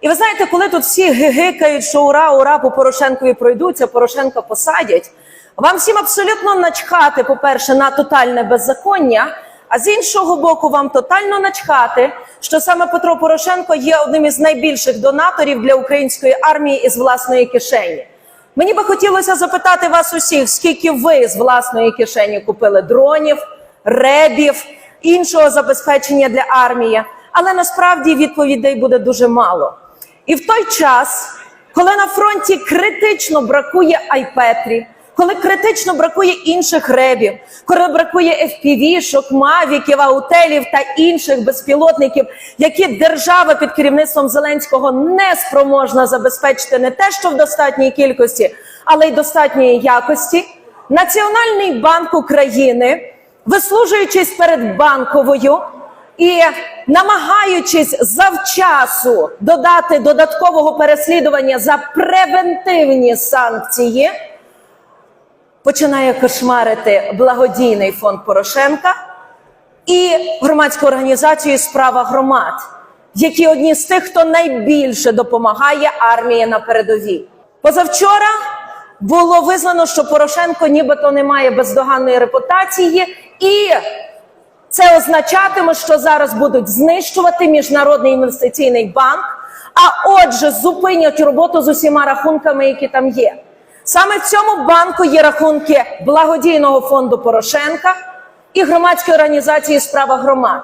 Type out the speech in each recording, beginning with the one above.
І ви знаєте, коли тут всі гигикають, що ура, ура, по Порошенкові пройдуться, Порошенка посадять. Вам всім абсолютно начхати, по-перше, на тотальне беззаконня, а з іншого боку, вам тотально начхати, що саме Петро Порошенко є одним із найбільших донаторів для української армії із власної кишені. Мені би хотілося запитати вас усіх, скільки ви з власної кишені купили дронів, ребів, іншого забезпечення для армії, але насправді відповідей буде дуже мало. І в той час, коли на фронті критично бракує айпетрів, коли критично бракує інших ребів, коли бракує FPV-шок, мавіків, аутелів та інших безпілотників, які держава під керівництвом Зеленського не спроможна забезпечити не те, що в достатній кількості, але й достатньої якості, Національний банк України, вислужуючись перед банковою і намагаючись завчасу додати додаткового переслідування за превентивні санкції починає кошмарити благодійний фонд Порошенка і громадську організацію Справа громад, які одні з тих, хто найбільше допомагає армії на передовій. Позавчора було визнано, що Порошенко нібито не має бездоганної репутації, і це означатиме, що зараз будуть знищувати міжнародний інвестиційний банк, а отже, зупинять роботу з усіма рахунками, які там є. Саме в цьому банку є рахунки благодійного фонду Порошенка і громадської організації Справа громад.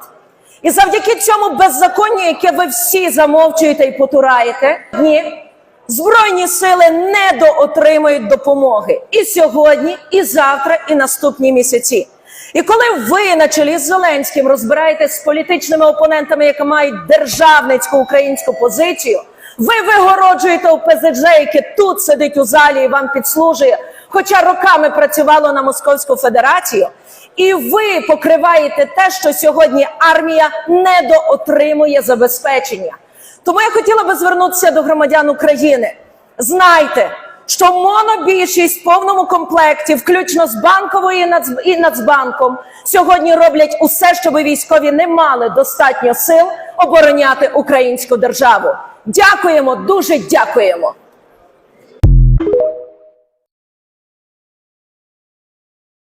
І завдяки цьому беззаконню, яке ви всі замовчуєте і потураєте, ні, збройні сили не доотримують допомоги і сьогодні, і завтра, і наступні місяці. І коли ви на чолі з Зеленським розбираєтесь з політичними опонентами, які мають державницьку українську позицію, ви вигороджуєте ОПЗЖ, яке тут сидить у залі і вам підслужує, хоча роками працювало на Московську Федерацію, і ви покриваєте те, що сьогодні армія недоотримує забезпечення. Тому я хотіла би звернутися до громадян України. Знайте, що монобільшість в повному комплекті, включно з банковою і Нацбанком, сьогодні роблять усе, щоб військові не мали достатньо сил обороняти українську державу. Дякуємо, дуже дякуємо.